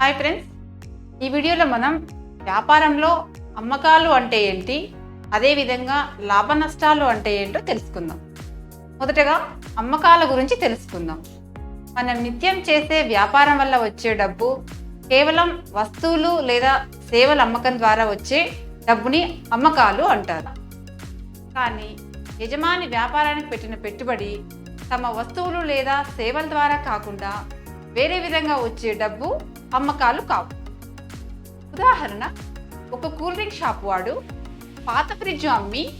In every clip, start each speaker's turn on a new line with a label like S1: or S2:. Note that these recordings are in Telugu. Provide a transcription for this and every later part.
S1: హాయ్ ఫ్రెండ్స్ ఈ వీడియోలో మనం వ్యాపారంలో అమ్మకాలు అంటే ఏంటి? అదేవిధంగా లాభ నష్టాలు అంటే ఏంటో తెలుసుకుందాం. మొదటగా అమ్మకాల గురించి తెలుసుకుందాం. మనం నిత్యం చేసే వ్యాపారం వల్ల వచ్చే డబ్బు కేవలం వస్తువులు లేదా సేవల అమ్మకం ద్వారా వచ్చే డబ్బుని అమ్మకాలు అంటారు. కానీ యజమాని వ్యాపారానికి పెట్టిన పెట్టుబడి తమ వస్తువులు లేదా సేవల ద్వారా కాకుండా వేరే విధంగా వచ్చే డబ్బు అమ్మకాలు కావు. ఉదాహరణ ఒక కూల్ డ్రింక్ షాప్ వాడు పాత ఫ్రిడ్జ్ అమ్మి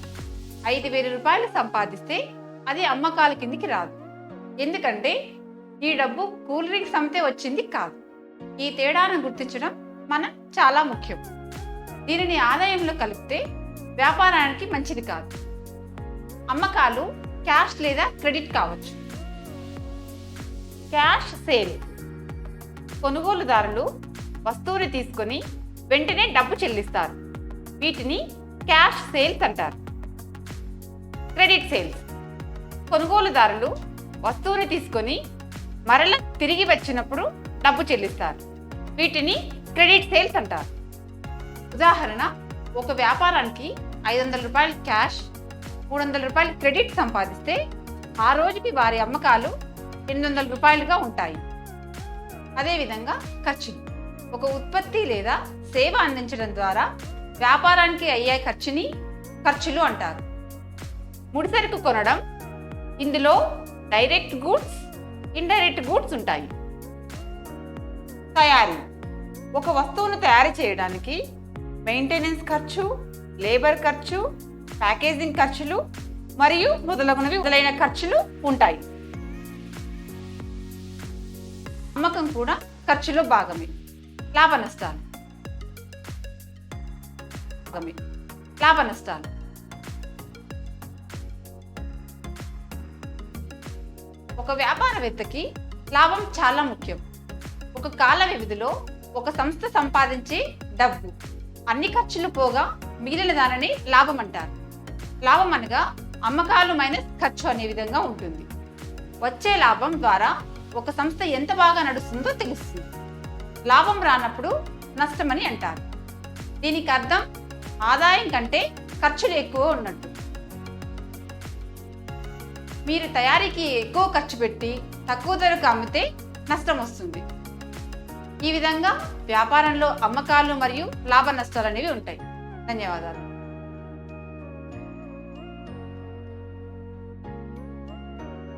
S1: ఐదు వేల రూపాయలు సంపాదిస్తే అది అమ్మకాల కిందికి రాదు. ఎందుకంటే ఈ డబ్బు కూల్ డ్రింక్స్ అమ్మితే వచ్చింది కాదు. ఈ తేడాను గుర్తించడం మనం చాలా ముఖ్యం. దీనిని ఆదాయంలో కలిపితే వ్యాపారానికి మంచిది కాదు. అమ్మకాలు క్యాష్ లేదా క్రెడిట్ కావచ్చు. Cash sale. కొనుగోలుదారులు వస్తువుని తీసుకొని వెంటనే డబ్బు చెల్లిస్తారు. వీటిని క్యాష్ సేల్స్ అంటారు. Credit sales. కొనుగోలుదారులు వస్తువుని తీసుకొని మరల తిరిగి వచ్చినప్పుడు డబ్బు చెల్లిస్తారు. వీటిని క్రెడిట్ సేల్స్ అంటారు. ఉదాహరణ ఒక వ్యాపారానికి ఐదు వందల రూపాయలు క్యాష్ మూడు వందల రూపాయలు క్రెడిట్ సంపాదిస్తే ఆ రోజుకి వారి అమ్మకాలు ఎనిమిది వందల రూపాయలుగా ఉంటాయి. అదేవిధంగా ఖర్చులు ఒక ఉత్పత్తి లేదా సేవ అందించడం ద్వారా వ్యాపారానికి అయ్యే ఖర్చుని ఖర్చులు అంటారు. ముడిసరుకు కొనడం ఇందులో డైరెక్ట్ గూడ్స్ ఇండైరెక్ట్ గూడ్స్ ఉంటాయి. తయారీ. ఒక వస్తువును తయారు చేయడానికి మెయింటెనెన్స్ ఖర్చు లేబర్ ఖర్చు ప్యాకేజింగ్ ఖర్చులు మరియు మొదలగునవి మొదలైన ఖర్చులు ఉంటాయి. అమ్మకం కూడా ఖర్చులో భాగమే. లాభ నష్టాలు భాగమే. లాభ నష్టాలు ఒక వ్యాపారవేత్తకి లాభం చాలా ముఖ్యం. ఒక కాల వ్యవధిలో ఒక సంస్థ సంపాదించే డబ్బు అన్ని ఖర్చులు పోగా మిగిలిన దానిని లాభం అంటారు లాభం అనగా అమ్మకాలు మైనస్ ఖర్చు అనే విధంగా ఉంటుంది. వచ్చే లాభం ద్వారా ఒక సంస్థ ఎంత బాగా నడుస్తుందో తెలుస్తుంది. లాభం రానప్పుడు నష్టమని అంటారు. దీనికి అర్థం ఆదాయం కంటే ఖర్చులు ఎక్కువ ఉన్నట్టు. మీరు తయారీకి ఎక్కువ ఖర్చు పెట్టి తక్కువ ధరకు అమ్మితే నష్టం వస్తుంది. ఈ విధంగా వ్యాపారంలో అమ్మకాలు మరియు లాభ నష్టాలు అనేవి ఉంటాయి. ధన్యవాదాలు.